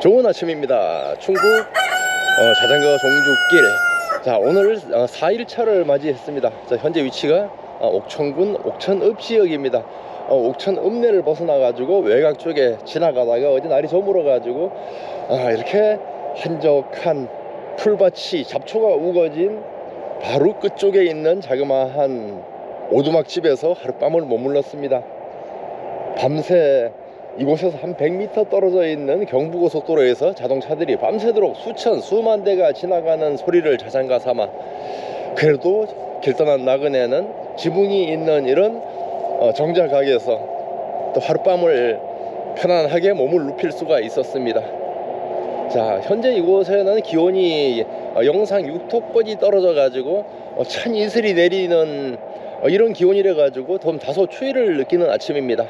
좋은 아침입니다. 충북 어, 자전거 종주길. 자, 오늘 어, 4일차를 맞이했습니다. 자, 현재 위치가 어, 옥천군 옥천읍 지역입니다. 어, 옥천읍내를 벗어나가지고 외곽 쪽에 지나가다가 어제 날이 저물어가지고 아, 이렇게 한적한 풀밭이 잡초가 우거진 바로 끝쪽에 있는 자그마한 오두막집에서 하룻밤을 머물렀습니다. 밤새 이곳에서 한 100m 떨어져 있는 경부고속도로에서 자동차들이 밤새도록 수천 수만 대가 지나가는 소리를 자장가 삼아 그래도 길 떠난 나그네는 지붕이 있는 이런 어, 정자 가게에서 또 하룻밤을 편안하게 몸을 눕힐 수가 있었습니다. 자 현재 이곳에는 기온이 어, 영상 6도까지 떨어져 가지고 어, 찬 이슬이 내리는 어, 이런 기온이래 가지고 좀 다소 추위를 느끼는 아침입니다.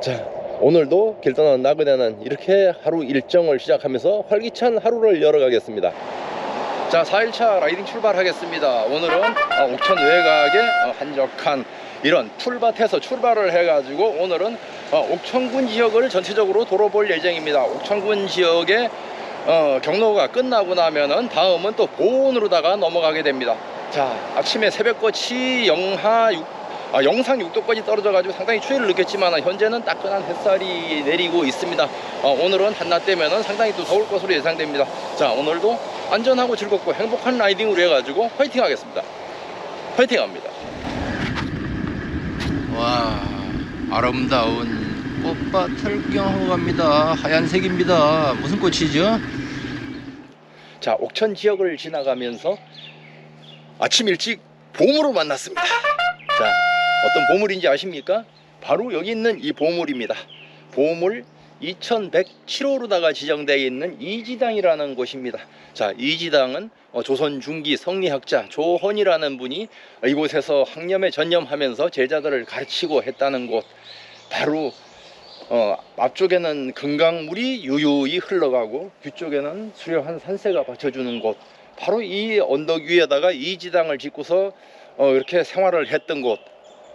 자 오늘도 길 떠나는 나그네는 이렇게 하루 일정을 시작하면서 활기찬 하루를 열어가겠습니다. 자 4일차 라이딩 출발하겠습니다. 오늘은 어, 옥천 외곽의 어, 한적한 이런 풀밭에서 출발을 해가지고 오늘은 어, 옥천군 지역을 전체적으로 돌아볼 예정입니다. 옥천군 지역의 어, 경로가 끝나고 나면은 다음은 또 보온으로다가 넘어가게 됩니다. 자 아침에 새벽꽃이 영하 6 아, 영상 6도까지 떨어져가지고 상당히 추위를 느꼈지만 현재는 따끈한 햇살이 내리고 있습니다. 어, 오늘은 한낮 되면은 상당히 또 더울 것으로 예상됩니다. 자 오늘도 안전하고 즐겁고 행복한 라이딩으로 해가지고 화이팅 하겠습니다. 화이팅 합니다. 와 아름다운 꽃밭을 구경하고 갑니다. 하얀색입니다. 무슨 꽃이죠? 자 옥천 지역을 지나가면서 아침 일찍 보물을 만났습니다. 자 어떤 보물인지 아십니까? 바로 여기 있는 이 보물입니다. 보물 2107호로다가 지정되어 있는 이지당이라는 곳입니다. 자, 이지당은 어, 조선 중기 성리학자 조헌이라는 분이 이곳에서 학념에 전념하면서 제자들을 가르치고 했다는 곳. 바로 어, 앞쪽에는 금강물이 유유히 흘러가고 뒤쪽에는 수려한 산세가 받쳐주는 곳. 바로 이 언덕 위에다가 이지당을 짓고서 어, 이렇게 생활을 했던 곳.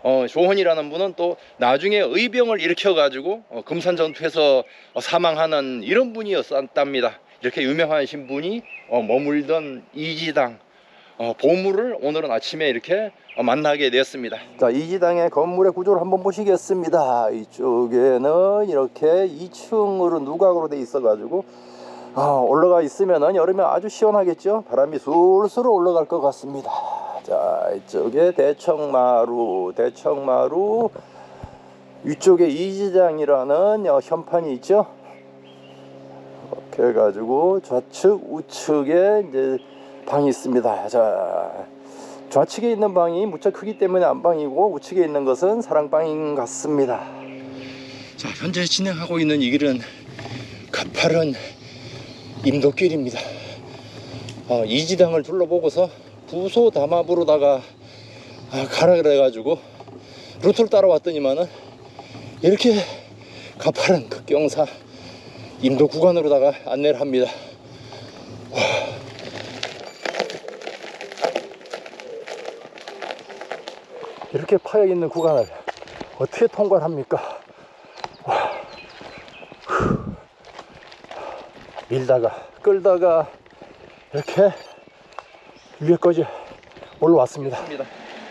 어, 조헌이라는 분은 또 나중에 의병을 일으켜가지고 어, 금산전투에서 어, 사망하는 이런 분이었답니다. 이렇게 유명하신 분이 어, 머물던 이지당 어, 보물을 오늘은 아침에 이렇게 어, 만나게 되었습니다. 자, 이지당의 건물의 구조를 한번 보시겠습니다. 이쪽에는 이렇게 2층으로 누각으로 돼 있어가지고 어, 올라가 있으면은 여름에 아주 시원하겠죠. 바람이 술술 올라갈 것 같습니다. 자 이쪽에 대청마루 대청마루 위쪽에 이지장이라는 어, 현판이 있죠? 이렇게 해가지고 좌측 우측에 이제 방이 있습니다. 자 좌측에 있는 방이 무척 크기 때문에 안방이고 우측에 있는 것은 사랑방인 같습니다. 자 현재 진행하고 있는 이 길은 가파른 임도길입니다. 어, 이지당을 둘러보고서 부소 담합으로다가 아, 가라 그래가지고 루트를 따라왔더니만은 이렇게 가파른 극경사 임도 구간으로다가 안내를 합니다. 와. 이렇게 파여 있는 구간을 어떻게 통과를 합니까? 밀다가 끌다가 이렇게 위에까지 올라왔습니다.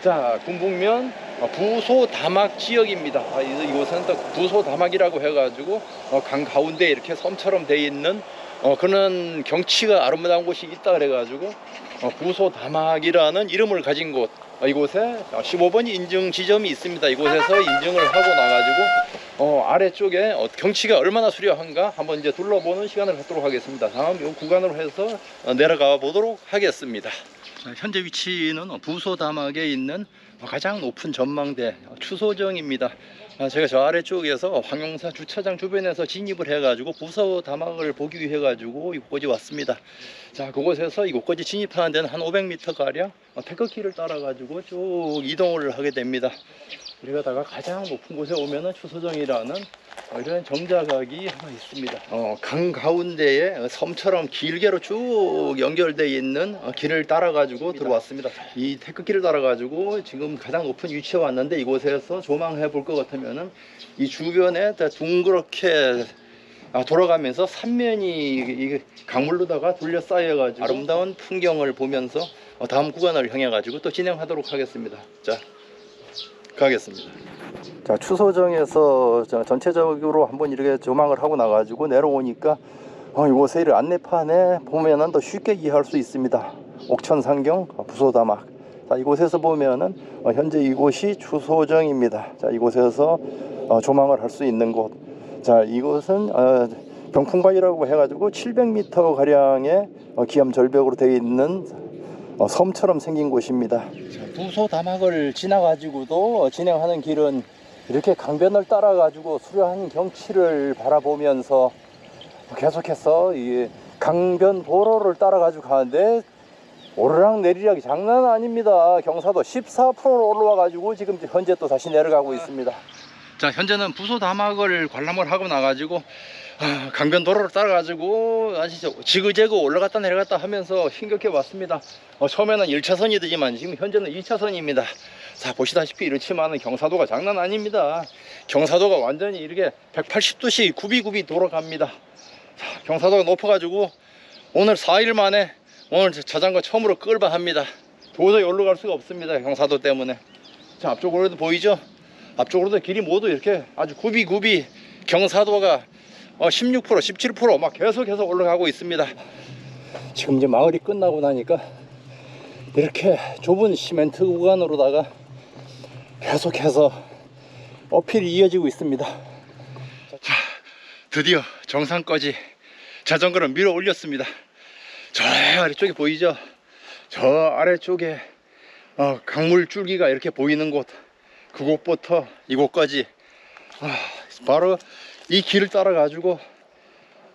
자, 군북면 어, 부소 다막 지역입니다. 아, 이- 이곳은 또 부소 다막이라고 해가지고 어, 강 가운데 이렇게 섬처럼 돼 있는 어, 그런 경치가 아름다운 곳이 있다 그래가지고 어, 부소 다막이라는 이름을 가진 곳. 어, 이곳에 15번 인증 지점이 있습니다. 이곳에서 인증을 하고 나가지고 어, 아래쪽에 어, 경치가 얼마나 수려한가 한번 이제 둘러보는 시간을 갖도록 하겠습니다. 다음 이 구간으로 해서 어, 내려가 보도록 하겠습니다. 자, 현재 위치는 부소 다막에 있는 가장 높은 전망대 추소정입니다. 아, 제가 저 아래쪽에서 황용사 주차장 주변에서 진입을 해가지고 부소 다막을 보기 위해 가지고 이곳까지 왔습니다. 자, 그곳에서 이곳까지 진입하는 데는 한 500m 가량 태극기를 따라 가지고 쭉 이동을 하게 됩니다. 그러다가 가장 높은 곳에 오면은 추소정이라는 어, 이런 정자각이 하나 있습니다. 어, 강 가운데에 섬처럼 길게로 쭉 연결되어 있는 어, 길을 따라 가지고 들어왔습니다. 이 태극기를 따라 가지고 지금 가장 높은 위치에 왔는데 이곳에서 조망해 볼 것 같으면은 이 주변에 다 둥그렇게 아, 돌아가면서 삼면이 이 강물로다가 둘러싸여가지고 아름다운 풍경을 보면서 어, 다음 구간을 향해가지고 또 진행하도록 하겠습니다. 자, 가겠습니다. 자, 추소정에서 저 전체적으로 한번 이렇게 조망을 하고 나가지고 내려오니까 어, 이곳에 이 안내판에 보면은 더 쉽게 이해할 수 있습니다. 옥천상경 부소다막. 자, 이곳에서 보면은 어, 현재 이곳이 추소정입니다. 자, 이곳에서 어, 조망을 할 수 있는 곳. 자, 이곳은 어, 병풍바위라고 해가지고 700m 가량의 어, 기암 절벽으로 되어 있는 어, 섬처럼 생긴 곳입니다. 부소 다막을 지나가지고도 진행하는 길은 이렇게 강변을 따라가지고 수려한 경치를 바라보면서 계속해서 이 강변 도로를 따라가지고 가는데 오르락 내리락이 장난 아닙니다. 경사도 14%로 올라와가지고 지금 현재 또 다시 내려가고 있습니다. 자 현재는 부소 다막을 관람을 하고 나가지고 아, 강변 도로를 따라가지고 아주 저 지그재그 올라갔다 내려갔다 하면서 힘겹게 왔습니다. 어, 처음에는 1차선이더지만 지금 현재는 2차선입니다. 자 보시다시피 이렇지만 경사도가 장난 아닙니다. 경사도가 완전히 이렇게 180도씩 굽이굽이 돌아갑니다. 자, 경사도가 높아가지고 오늘 4일 만에 오늘 저 자전거 처음으로 끌바 합니다. 도저히 올라갈 수가 없습니다. 경사도 때문에. 자 앞쪽으로도 보이죠? 앞쪽으로도 길이 모두 이렇게 아주 굽이굽이 경사도가 어, 16% 17%막 계속해서 올라가고 있습니다. 지금 이제 마을이 끝나고 나니까 이렇게 좁은 시멘트 구간으로다가 계속해서 어필이 이어지고 있습니다. 자, 드디어 정상까지 자전거를 밀어 올렸습니다. 저 아래쪽에 보이죠? 저 아래쪽에 어, 강물 줄기가 이렇게 보이는 곳 그곳부터 이곳까지 아, 바로 이 길을 따라 가지고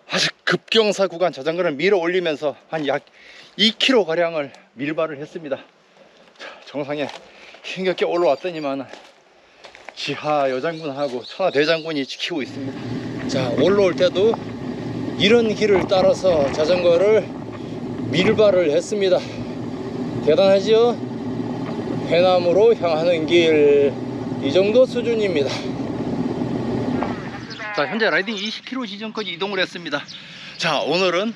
아주 급경사 구간 자전거를 밀어 올리면서 한 약 2km 가량을 밀발을 했습니다. 자, 정상에 힘겹게 올라왔더니만 지하 여장군하고 천하 대장군이 지키고 있습니다. 자 올라올 때도 이런 길을 따라서 자전거를 밀발을 했습니다. 대단하지요? 해남으로 향하는 길 이 정도 수준입니다. 자 현재 라이딩 20km 지점까지 이동을 했습니다. 자 오늘은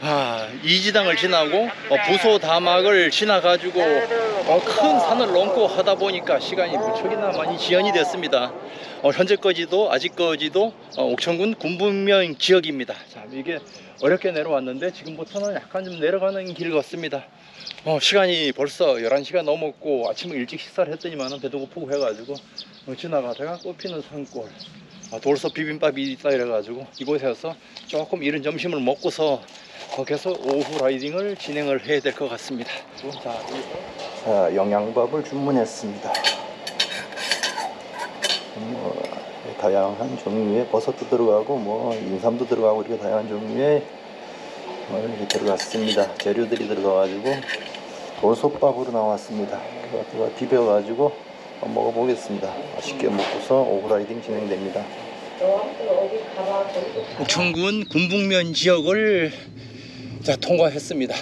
아, 이지당을 지나고 어, 부소 다막을 지나가지고 어, 큰 산을 넘고 하다 보니까 시간이 무척이나 많이 지연이 됐습니다. 어, 현재까지도 아직까지도 어, 옥천군 군북면 지역입니다. 자 이게 어렵게 내려왔는데 지금부터는 약간 좀 내려가는 길 같습니다. 어, 시간이 벌써 11시가 넘었고 아침에 일찍 식사를 했더니만 배도 고프고 해가지고 어, 지나가다가 꽃피는 산골 아, 돌솥 비빔밥이 있다 이래가지고 이곳에서 조금 이른 점심을 먹고서 거기서 오후 라이딩을 진행을 해야 될 것 같습니다. 자, 자, 영양밥을 주문했습니다. 뭐, 다양한 종류의 버섯도 들어가고 뭐 인삼도 들어가고 이렇게 다양한 종류의 어, 이렇게 들어갔습니다. 재료들이 들어가가지고 돌솥밥으로 나왔습니다. 그거 비벼가지고 먹어보겠습니다. 맛있게 먹고서 오후 라이딩 진행됩니다. 옥천군 군북면 지역을 자 통과했습니다.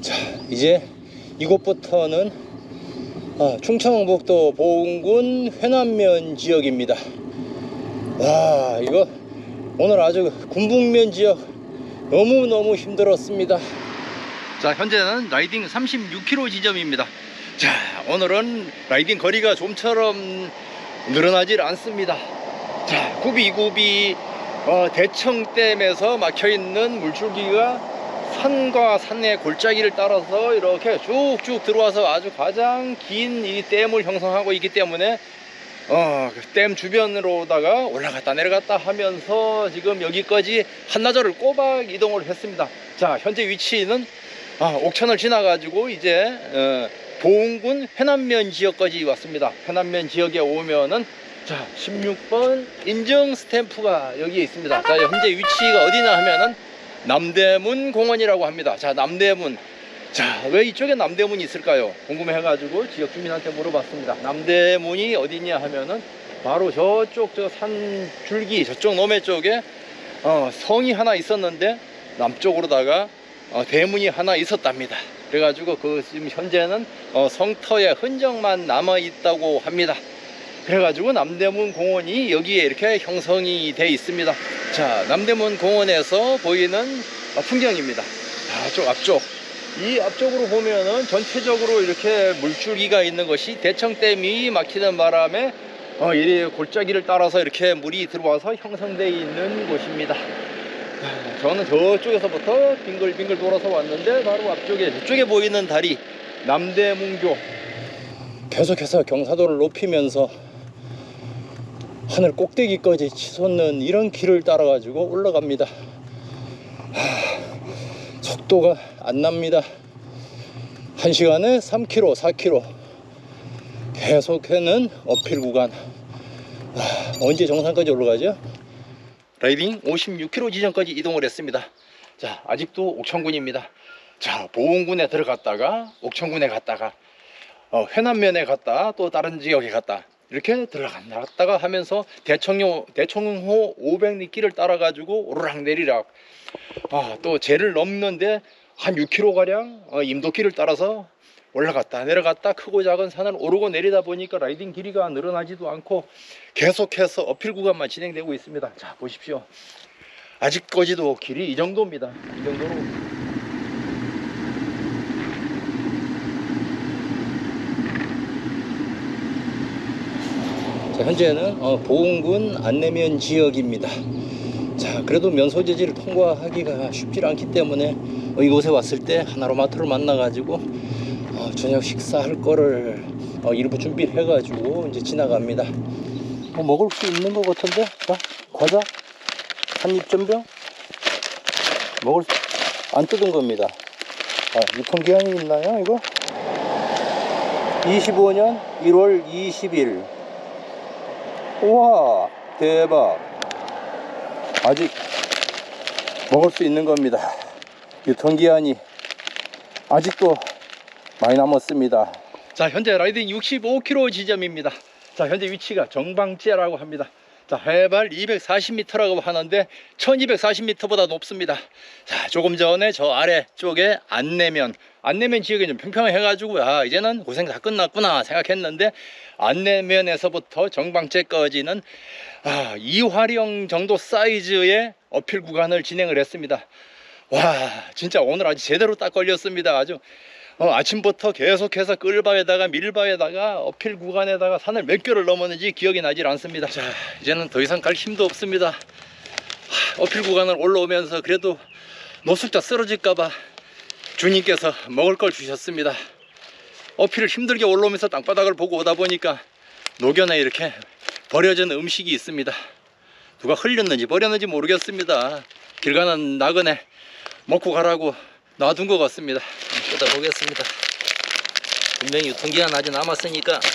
자 이제 이곳부터는 아, 충청북도 보은군 회남면 지역입니다. 와 이거 오늘 아주 군북면 지역 너무 너무 힘들었습니다. 자 현재는 라이딩 36km 지점입니다. 자 오늘은 라이딩 거리가 좀처럼 늘어나질 않습니다. 자 구비구비 어, 대청댐에서 막혀있는 물줄기가 산과 산의 골짜기를 따라서 이렇게 쭉쭉 들어와서 아주 가장 긴 이 댐을 형성하고 있기 때문에 어, 그댐 주변으로다가 올라갔다 내려갔다 하면서 지금 여기까지 한나절을 꼬박 이동을 했습니다. 자, 현재 위치는 아, 옥천을 지나가지고 이제 어, 보은군 회남면 지역까지 왔습니다. 회남면 지역에 오면은 자, 16번 인증 스탬프가 여기에 있습니다. 자, 현재 위치가 어디냐 하면은 남대문 공원이라고 합니다. 자, 남대문. 자, 왜 이쪽에 남대문이 있을까요? 궁금해 가지고 지역 주민한테 물어봤습니다. 남대문이 어디냐 하면은 바로 저쪽 저 산 줄기 저쪽 너매 쪽에 어, 성이 하나 있었는데 남쪽으로다가 어, 대문이 하나 있었답니다. 그래가지고 그 지금 현재는 어, 성터의 흔적만 남아 있다고 합니다. 그래가지고 남대문 공원이 여기에 이렇게 형성이 돼 있습니다. 자, 남대문 공원에서 보이는 어, 풍경입니다. 저쪽 앞쪽. 이 앞쪽으로 보면은 전체적으로 이렇게 물줄기가 있는 것이 대청댐이 막히는 바람에 어, 이 골짜기를 따라서 이렇게 물이 들어와서 형성되어 있는 곳입니다. 아, 저는 저쪽에서부터 빙글빙글 돌아서 왔는데 바로 앞쪽에 이쪽에 보이는 다리 남대문교 계속해서 경사도를 높이면서 하늘 꼭대기까지 치솟는 이런 길을 따라 가지고 올라갑니다. 하, 속도가 안 납니다. 1시간에 3km, 4km 계속해는 어필 구간. 와, 언제 정상까지 올라가죠? 라이딩 56km 지점까지 이동을 했습니다. 자, 아직도 옥천군입니다. 자, 보은군에 들어갔다가 옥천군에 갔다가 어, 회남면에 갔다 또 다른 지역에 갔다 이렇게 들어갔다 갔다가 하면서 대청호 대청호 500리길을 따라 가지고 오르락 내리락 아, 또 제를 넘는데 한 6km 가량 어, 임도길을 따라서 올라갔다 내려갔다 크고 작은 산을 오르고 내리다 보니까 라이딩 길이가 늘어나지도 않고 계속해서 어필 구간만 진행되고 있습니다. 자 보십시오. 아직까지도 길이 이 정도입니다. 이 정도로 자, 현재는 어, 보은군 안내면 지역입니다. 자, 그래도 면소재지를 통과하기가 쉽지 않기 때문에 어, 이곳에 왔을 때 하나로마트를 만나 가지고 어, 저녁 식사할 거를 어, 일부 준비를 해 가지고 이제 지나갑니다. 뭐 먹을 수 있는 것 같은데? 자, 과자? 한입 전병? 먹을 수, 안 뜯은 겁니다. 아, 유통기한이 있나요, 이거? 25년 1월 20일. 우와, 대박. 아직 먹을 수 있는 겁니다. 유통기한이 아직도 많이 남았습니다. 자, 현재 라이딩 65km 지점입니다. 자, 현재 위치가 정방제라고 합니다. 자, 해발 240m라고 하는데 1240m보다 높습니다. 자, 조금 전에 저 아래 쪽에 안내면, 안내면 지역이 좀 평평해가지고, 아, 이제는 고생 다 끝났구나 생각했는데, 안내면에서부터 정방제까지는 아, 이화령 정도 사이즈의 어필 구간을 진행을 했습니다. 와, 진짜 오늘 아주 제대로 딱 걸렸습니다. 아주 어, 아침부터 계속해서 끌바에다가 밀바에다가 어필 구간에다가 산을 몇 개를 넘었는지 기억이 나질 않습니다. 자, 이제는 더 이상 갈 힘도 없습니다. 하, 어필 구간을 올라오면서 그래도 노숙자 쓰러질까봐 주님께서 먹을 걸 주셨습니다. 어필을 힘들게 올라오면서 땅바닥을 보고 오다 보니까 노견에 이렇게 버려진 음식이 있습니다. 누가 흘렸는지 버렸는지 모르겠습니다. 길 가는 나그네 먹고 가라고 놔둔 것 같습니다. 뜯어보겠습니다. 분명히 유통기한 아직 남았으니까 자,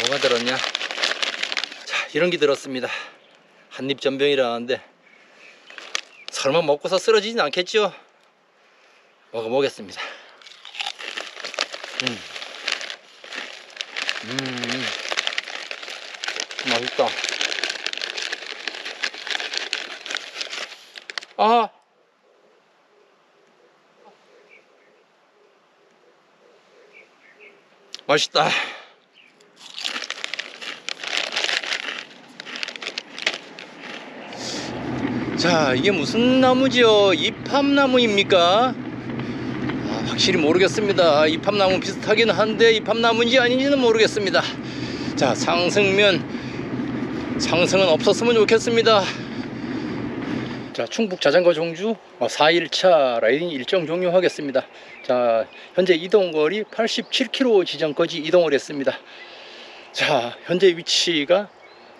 뭐가 들었냐? 자, 이런 게 들었습니다. 한입 전병이라는데 설마 먹고서 쓰러지진 않겠죠? 먹어보겠습니다. 음. 음. 맛있다. 아. 맛있다. 자, 이게 무슨 나무지요? 이팝나무입니까? 아, 확실히 모르겠습니다. 이팝나무 비슷하긴 한데 이팝나무인지 아닌지는 모르겠습니다. 자, 상승면 상승은 없었으면 좋겠습니다. 자, 충북 자전거 종주 4일차 라이딩 일정 종료하겠습니다. 자, 현재 이동거리 87km 지점까지 이동을 했습니다. 자, 현재 위치가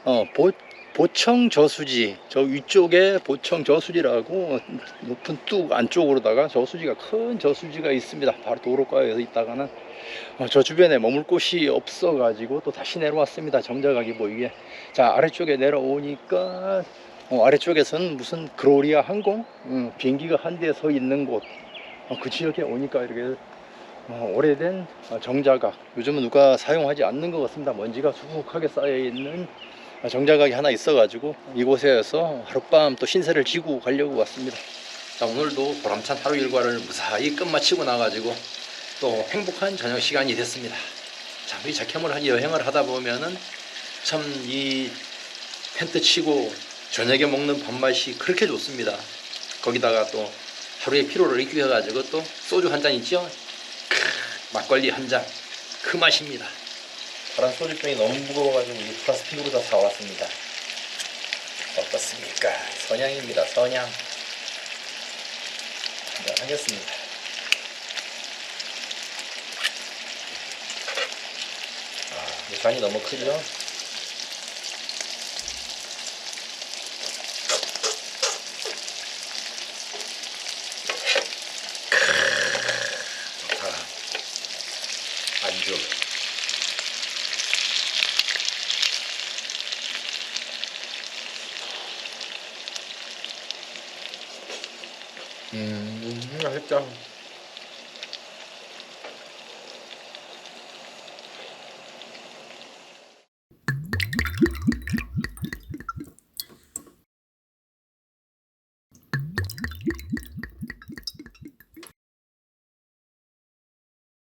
어, 보, 보청 저수지 저 위쪽에 보청 저수지라고 높은 뚝 안쪽으로다가 저수지가 큰 저수지가 있습니다. 바로 도로가에 있다가는 어, 저 주변에 머물 곳이 없어 가지고 또 다시 내려왔습니다. 정자각이 보이게 자 아래쪽에 내려오니까 어, 아래쪽에서는 무슨 그로리아 항공 음, 비행기가 한 대 서 있는 곳 어, 그 지역에 오니까 이렇게 어, 오래된 어, 정자각 요즘은 누가 사용하지 않는 것 같습니다. 먼지가 수북하게 쌓여 있는 어, 정자각이 하나 있어가지고 이곳에서 하룻밤 또 신세를 지고 가려고 왔습니다. 자 오늘도 보람찬 하루 일과를 무사히 끝마치고 나가지고 또 행복한 저녁 시간이 됐습니다. 참이 자켓을 한 여행을 하다 보면은 참 이 텐트 치고 저녁에 먹는 밥맛이 그렇게 좋습니다. 거기다가 또 하루의 피로를 이겨가지고 또 소주 한 잔 있죠? 크, 막걸리 한 잔. 그 맛입니다. 파란 소주병이 너무 무거워가지고 이 플라스틱으로 다 사왔습니다. 어떻습니까? 선양입니다. 선양. 네, 하겠습니다. 아, 이 간이 너무 크죠? 안주. 음, 맛있다.